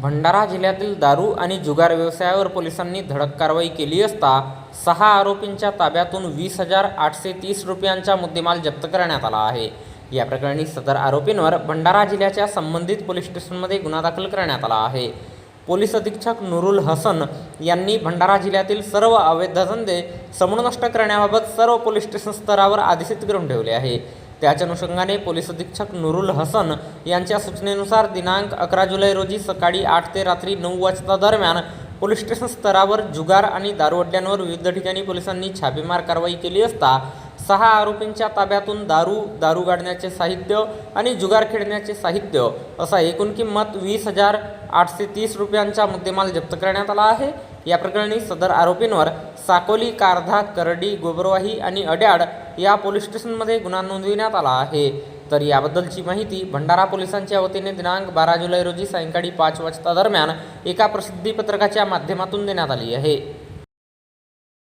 भंडारा जिल्ह्यातील दारू आणि जुगार व्यवसायावर पोलिसांनी धडक कारवाई केली असता सहा आरोपींच्या ताब्यातून वीस हजार आठशे तीस रुपयांचा मुद्देमाल जप्त करण्यात आला आहे. या प्रकरणी सदर आरोपींवर भंडारा जिल्ह्याच्या संबंधित पोलीस स्टेशनमध्ये गुन्हा दाखल करण्यात आला आहे. पोलीस अधीक्षक नुरुल हसन यांनी भंडारा जिल्ह्यातील सर्व अवैध धंदे समूळ नष्ट करण्याबाबत सर्व पोलीस स्टेशन स्तरावर आदेशित करून ठेवले आहे. त्याच्या अनुषंगाने पोलीस अधीक्षक नुरुल हसन यांच्या सूचनेनुसार दिनांक अकरा जुलै रोजी सकाळी आठ ते रात्री नऊ वाजता दरम्यान पोलीस स्टेशन स्तरावर जुगार आणि दारुअड्ड्यांवर विविध ठिकाणी पोलिसांनी छापेमार कारवाई केली असता सहा आरोपींच्या ताब्यातून दारू दारू गाडण्याचे साहित्य आणि जुगार खेळण्याचे साहित्य असा एकूण किंमत वीस हजार आठशे तीस रुपयांचा मुद्देमाल जप्त करण्यात आला आहे. या प्रकरणी सदर आरोपींवर साकोली कारधा करडी गोबरवाही आणि अड्याड या पोलीस स्टेशनमध्ये गुन्हा नोंदविण्यात आला आहे. तर याबद्दलची माहिती भंडारा पोलिसांच्या वतीने दिनांक बारा जुलै रोजी सायंकाळी पाच वाजता दरम्यान एका प्रसिद्धी पत्रकाच्या माध्यमातून देण्यात आली आहे.